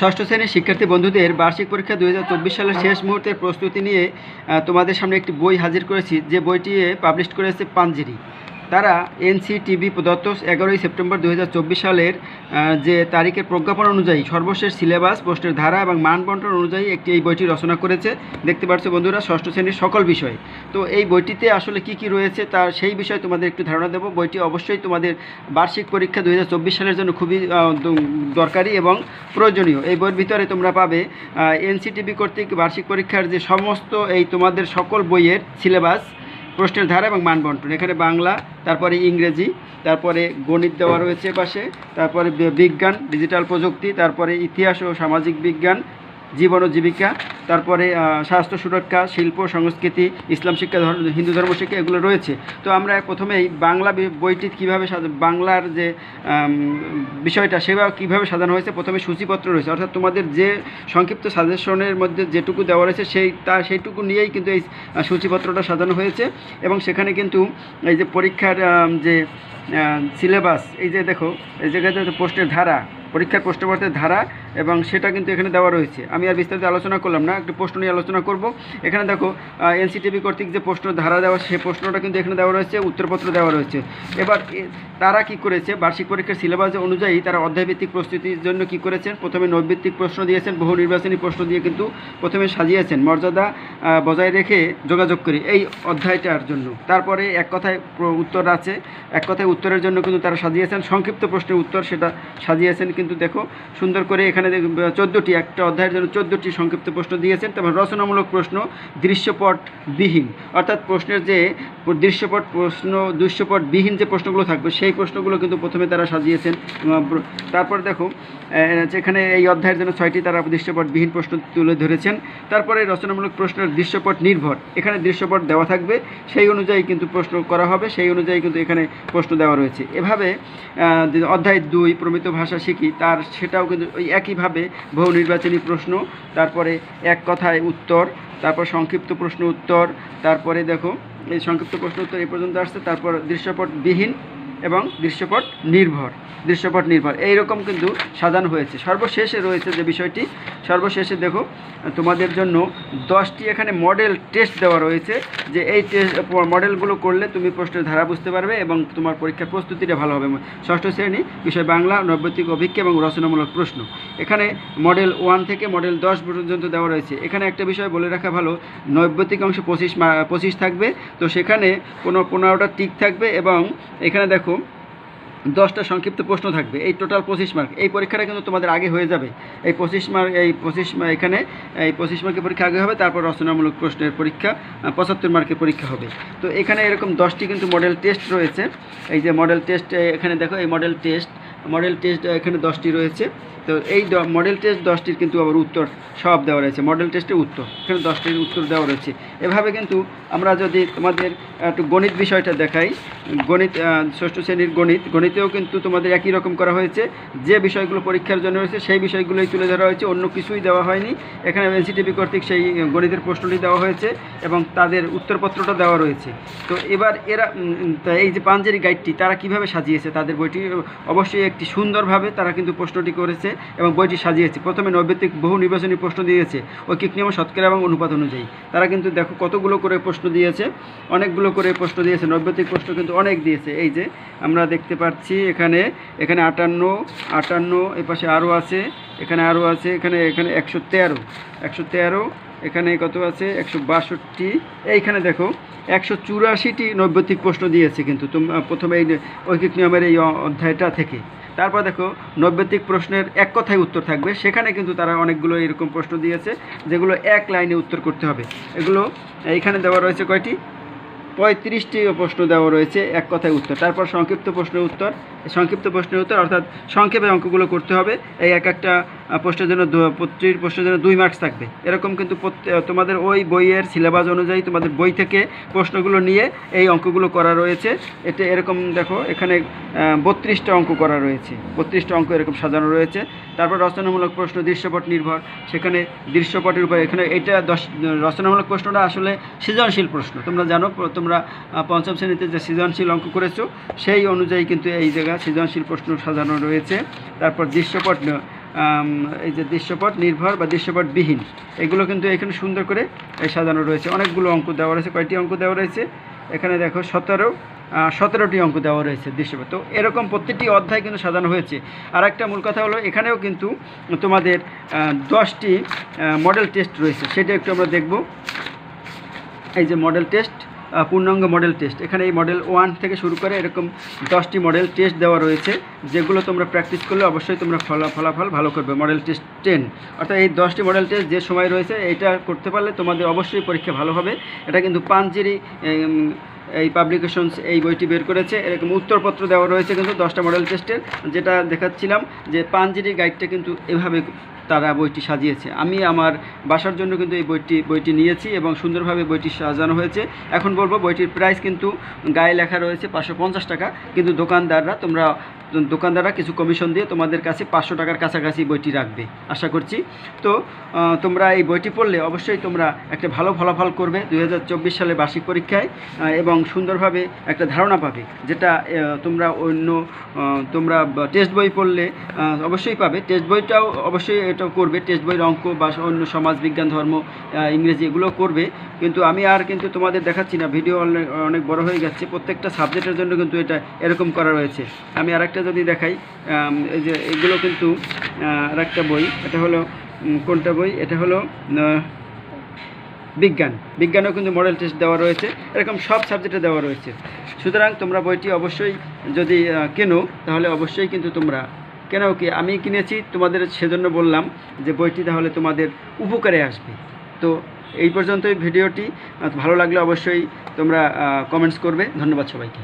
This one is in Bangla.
ষষ্ঠ শ্রেণির শিক্ষার্থী বন্ধুদের বার্ষিক পরীক্ষা দু হাজার চব্বিশ সালের শেষ মুহূর্তের প্রস্তুতি নিয়ে তোমাদের সামনে একটি বই হাজির করেছি। যে বইটি পাবলিশ করেছে পাঞ্জেরি। তারা এনসিটিভি প্রদত্ত এগারোই সেপ্টেম্বর দু হাজার চব্বিশ সালের যে তারিখের প্রজ্ঞাপন অনুযায়ী সর্বশেষ সিলেবাস, প্রশ্নের ধারা এবং মান বন্টন অনুযায়ী একটি এই বইটি রচনা করেছে। দেখতে পাচ্ছ বন্ধুরা, ষষ্ঠ শ্রেণির সকল বিষয়। তো এই বইটিতে আসলে কি কি রয়েছে তার সেই বিষয়ে তোমাদের একটু ধারণা দেবো। বইটি অবশ্যই তোমাদের বার্ষিক পরীক্ষা দু হাজার চব্বিশ সালের জন্য খুবই দরকারি এবং প্রয়োজনীয়। এই বইয়ের ভিতরে তোমরা পাবে এনসিটিভি কর্তৃক বার্ষিক পরীক্ষার যে সমস্ত এই তোমাদের সকল বইয়ের সিলেবাস প্রশ্নের ধারা এবং মান বন্টন এখানে বাংলা, তারপরে ইংরেজি, তারপরে গণিত দেওয়া রয়েছে পাশে তারপরে বিজ্ঞান, ডিজিটাল প্রযুক্তি, তারপরে ইতিহাস ও সামাজিক বিজ্ঞান জীবন ও জীবিকা, তারপরে স্বাস্থ্য সুরক্ষা, শিল্প, সংস্কৃতি, ইসলাম শিক্ষা, ধর্ম, হিন্দু ধর্ম শিক্ষা এগুলো রয়েছে। তো আমরা প্রথমেই বাংলা বইটি কীভাবে বাংলার যে বিষয়টা সেভাবে কীভাবে সাজানো হয়েছে, প্রথমে সূচিপত্র রয়েছে। অর্থাৎ তোমাদের যে সংক্ষিপ্ত সাজেশনের মধ্যে যেটুকু দেওয়া রয়েছে, সেই, তা, সেইটুকু নিয়েই কিন্তু এই সূচিপত্রটা সাজানো হয়েছে। এবং সেখানে কিন্তু এই যে পরীক্ষার যে সিলেবাস, এই যে দেখো, এই জায়গাতে প্রশ্নের ধারা পরীক্ষার প্রশ্নপত্রের ধারা এবং সেটা কিন্তু এখানে দেওয়া রয়েছে। আমি আর বিস্তারিত আলোচনা করলাম না, একটু প্রশ্ন নিয়ে আলোচনা করব। এখানে দেখো এনসিটিভি কর্তৃক যে প্রশ্ন ধারা দেওয়া সেই প্রশ্নটা কিন্তু এখানে দেওয়া রয়েছে, উত্তরপত্র দেওয়া রয়েছে। এবার তারা কি করেছে? বার্ষিক পরীক্ষার সিলেবাস অনুযায়ী তারা অধ্যায়ভিত্তিক প্রস্তুতির জন্য কি করেছেন? প্রথমে নৈভিত্তিক প্রশ্ন দিয়েছেন, বহু নির্বাচনী প্রশ্ন দিয়ে কিন্তু প্রথমে সাজিয়েছেন। মর্যাদা বজায় রেখে যোগাযোগ করি এই অধ্যায়টার জন্য। তারপরে এক কথায় উত্তর আছে। এক কথায় উত্তরের জন্য কিন্তু তারা সাজিয়েছেন। সংক্ষিপ্ত প্রশ্নের উত্তর সেটা সাজিয়েছেন কিন্তু দেখো, সুন্দর করে এখানে চোদ্দোটি, একটা অধ্যায়ের জন্য চোদ্দোটি সংক্ষিপ্ত প্রশ্ন দিয়েছেন। তারপর রচনামূলক প্রশ্ন দৃশ্যপট বিহীন অর্থাৎ প্রশ্নের যে দৃশ্যপট প্রশ্ন দৃশ্যপট বিহীন যে প্রশ্নগুলো থাকবে, সেই প্রশ্নগুলো কিন্তু প্রথমে তারা সাজিয়েছেন তারপর দেখো যেখানে এই অধ্যায়ের জন্য ছয়টি তারা দৃশ্যপট বিহীন প্রশ্ন তুলে ধরেছেন। তারপরে রচনামূলক প্রশ্নের দৃশ্যপট নির্ভর এখানে দৃশ্যপট দেওয়া থাকবে, সেই অনুযায়ী কিন্তু প্রশ্ন করা হবে, সেই অনুযায়ী কিন্তু এখানে প্রশ্ন দেওয়া রয়েছে। এভাবে অধ্যায় দুই প্রমিত ভাষা শিখি তার সেটাও কিন্তু ওই একইভাবে বহু নির্বাচনী প্রশ্ন, তারপরে এক কথায় উত্তর, তারপর সংক্ষিপ্ত প্রশ্ন উত্তর, তারপরে দেখো এই সংক্ষিপ্ত প্রশ্ন উত্তর এই পর্যন্ত আসছে, তারপর দৃশ্যপট বিহীন এবং দৃশ্যপট নির্ভর দৃশ্যপট নির্ভর। এই রকম কিন্তু সাজানো হয়েছে। সর্বশেষে রয়েছে যে বিষয়টি, সর্বশেষে দেখো, তোমাদের জন্য দশটি এখানে মডেল টেস্ট দেওয়া রয়েছে যে এই টেস্ট মডেলগুলো করলে তুমি প্রশ্নের ধারা বুঝতে পারবে এবং তোমার পরীক্ষার প্রস্তুতিটা ভালো হবে। ষষ্ঠ শ্রেণি, বিষয় বাংলা নৈবতিক অভিজ্ঞ এবং রচনামূলক প্রশ্ন। এখানে মডেল ওয়ান থেকে মডেল দশ পর্যন্ত দেওয়া রয়েছে। এখানে একটা বিষয় বলে রাখা ভালো নৈবতিক অংশ পঁচিশ পঁচিশ থাকবে। তো সেখানে কোনো পনেরোটা টিক থাকবে এবং এখানে দেখো দশটা সংক্ষিপ্ত প্রশ্ন থাকবে। এই টোটাল পঁচিশ মার্ক এই পরীক্ষাটা কিন্তু তোমাদের আগে হয়ে যাবে। এই পঁচিশ মার্ক এই পঁচিশ এখানে, এই পঁচিশ মার্কের পরীক্ষা আগে হবে, তারপর রচনামূলক প্রশ্নের পরীক্ষা পঁচাত্তর মার্কের পরীক্ষা হবে। তো এখানে এরকম দশটি কিন্তু মডেল টেস্ট রয়েছে। এই যে মডেল টেস্ট এখানে দেখো, এই মডেল টেস্ট মডেল টেস্ট এখানে দশটি রয়েছে। তো এই মডেল টেস্ট দশটির কিন্তু আবার উত্তর সব দেওয়া রয়েছে। মডেল টেস্টের উত্তর, এখানে দশটির উত্তর দেওয়া রয়েছে। এভাবে কিন্তু আমরা যদি তোমাদের একটু গণিত বিষয়টা দেখাই, গণিত ষষ্ঠ শ্রেণির গণিত, গণিতেও কিন্তু তোমাদের একই রকম করা হয়েছে। যে বিষয়গুলো পরীক্ষার জন্য রয়েছে, সেই বিষয়গুলোই তুলে ধরা হয়েছে, অন্য কিছুই দেওয়া হয়নি। এখানে এনসিটিভি কর্তৃক সেই গণিতের প্রশ্নটি দেওয়া হয়েছে এবং তাদের উত্তরপত্রটা দেওয়া রয়েছে। তো এবার এরা এই যে পাঞ্জেরি গাইডটি তারা কীভাবে সাজিয়েছে, তাদের বইটি অবশ্যই একটি সুন্দরভাবে তারা কিন্তু প্রশ্নটি করেছে এবং বইটি সাজিয়েছে। প্রথমে নৈবেদিক বহু নির্বাচনী প্রশ্ন দিয়েছে ঐকিক নিয়ম শতকরা এবং অনুপাত অনুযায়ী। তারা কিন্তু দেখো কতগুলো করে প্রশ্ন দিয়েছে, অনেকগুলো করে প্রশ্ন দিয়েছে নৈবেদিক প্রশ্ন কিন্তু অনেক দিয়েছে। এই যে আমরা দেখতে পাচ্ছি এখানে এখানে আটান্ন আটান্ন এ পাশে আরও আছে, এখানে আরও আছে, এখানে এখানে একশো তেরো একশো তেরো এখানে কত আছে? একশো বাষট্টি। এইখানে দেখো, একশো চুরাশিটি নৈবেদিক প্রশ্ন দিয়েছে কিন্তু তোমরা প্রথমে এই ঐকিক নিয়মের এই অধ্যায়টা থেকে। তারপর দেখো নৈবেদিক প্রশ্নের এক কথায় উত্তর থাকবে। সেখানে কিন্তু তারা অনেকগুলো এরকম প্রশ্ন দিয়েছে, যেগুলো এক লাইনে উত্তর করতে হবে। এগুলো এইখানে দেওয়া রয়েছে কয়টি? পঁয়ত্রিশটি প্রশ্ন দেওয়া রয়েছে, এক কথায় উত্তর। তারপর সংক্ষিপ্ত প্রশ্নের উত্তর। সংক্ষিপ্ত প্রশ্নের উত্তর, অর্থাৎ সংক্ষেপে অঙ্কগুলো করতে হবে। এই এক একটা প্রশ্নের জন্য প্রতিটি প্রশ্নের জন্য দুই মার্কস থাকবে। এরকম কিন্তু তোমাদের ওই বইয়ের সিলেবাস অনুযায়ী তোমাদের বই থেকে প্রশ্নগুলো নিয়ে এই অঙ্কগুলো করা রয়েছে। এতে এরকম দেখো, এখানে বত্রিশটা অঙ্ক করা রয়েছে। বত্রিশটা অঙ্ক এরকম সাজানো রয়েছে। তারপর রচনামূলক প্রশ্ন, দৃশ্যপট নির্ভর। সেখানে দৃশ্যপটের উপর, এখানে এটা দশ, রচনামূলক প্রশ্নটা আসলে সৃজনশীল প্রশ্ন। তোমরা জানো তোমরা পঞ্চম শ্রেণীতে যে সৃজনশীল অঙ্ক করেছ, সেই অনুযায়ী কিন্তু এই জায়গা সৃজনশীল প্রশ্ন সাজানো রয়েছে। তারপর দৃশ্যপট এই যে দৃশ্যপট নির্ভর বা দৃশ্যপট বিহীন এগুলো কিন্তু এখানে সুন্দর করে সাজানো রয়েছে। অনেকগুলো অঙ্ক দেওয়া রয়েছে, কয়টি অঙ্ক দেওয়া রয়েছে? এখানে দেখো সতেরো সতেরোটি অঙ্ক দেওয়া রয়েছে দৃশ্যপট। তো এরকম প্রত্যেকটি অধ্যায় কিন্তু সাজানো হয়েছে। আর একটা মূল কথা হলো, এখানেও কিন্তু তোমাদের দশটি মডেল টেস্ট রয়েছে। সেটা একটু আমরা দেখব। এই যে মডেল টেস্ট পূর্ণাঙ্গ মডেল টেস্ট এখানে এই মডেল ওয়ান থেকে শুরু করে এরকম দশটি মডেল টেস্ট দেওয়া রয়েছে। যেগুলো তোমরা প্র্যাকটিস করলে অবশ্যই তোমরা ফলা ফলাফল ভালো করবে মডেল টেস্ট টেন অর্থাৎ এই দশটি মডেল টেস্ট যে সময় রয়েছে এটা করতে পারলে তোমাদের অবশ্যই পরীক্ষা ভালো হবে। এটা কিন্তু পাঞ্জেরি এই পাবলিকেশনস এই বইটি বের করেছে। এরকম উত্তরপত্র দেওয়া রয়েছে কিন্তু দশটা মডেল টেস্টের যেটা দেখাচ্ছিলাম যে পাঞ্জেরি গাইডটা কিন্তু এভাবে তারা বইটি সাজিয়েছে। আমি আমার বাসার জন্য কিন্তু এই বইটি বইটি নিয়েছি এবং সুন্দরভাবে বইটি সাজানো হয়েছে। এখন বলব বইটির প্রাইস কিন্তু গায়ে লেখা রয়েছে পাঁচশো পঞ্চাশ টাকা। কিন্তু দোকানদাররা, তোমরা দোকানদাররা কিছু কমিশন দিয়ে তোমাদের কাছে পাঁচশো টাকার কাছাকাছি বইটি রাখবে। আশা করছি। তো তোমরা এই বইটি পড়লে অবশ্যই তোমরা একটা ভালো ফলাফল করবে দু হাজার চব্বিশ সালে বার্ষিক পরীক্ষায় এবং সুন্দরভাবে একটা ধারণা পাবে যেটা তোমরা অন্য তোমরা টেস্ট বই পড়লে অবশ্যই পাবে। টেস্ট বইটাও অবশ্যই এটাও করবে টেস্ট বইয়ের অঙ্ক বা অন্য সমাজ, বিজ্ঞান, ধর্ম ইংরেজি এগুলো করবে। কিন্তু আমি আর কিন্তু তোমাদের দেখাচ্ছি না ভিডিও অনেক বড় হয়ে যাচ্ছে প্রত্যেকটা সাবজেক্টের জন্য কিন্তু এটা এরকম করা রয়েছে। আমি আরেকটা যদি দেখাই এই যে এগুলো কিন্তু আরেকটা বই, এটা হলো কোনটা বই? এটা হলো বিজ্ঞান। বিজ্ঞানেও কিন্তু মডেল টেস্ট দেওয়া রয়েছে। এরকম সব সাবজেক্টে দেওয়া রয়েছে। সুতরাং তোমরা বইটি অবশ্যই যদি কেনো, তাহলে অবশ্যই কিন্তু তোমরা কেন কি? আমি কিনেছি, তোমাদের সেজন্য বললাম যে বইটি তাহলে তোমাদের উপকারে আসবে। তো এই পর্যন্তই ভিডিওটি। ভালো লাগলে অবশ্যই তোমরা কমেন্টস করবে। ধন্যবাদ সবাইকে।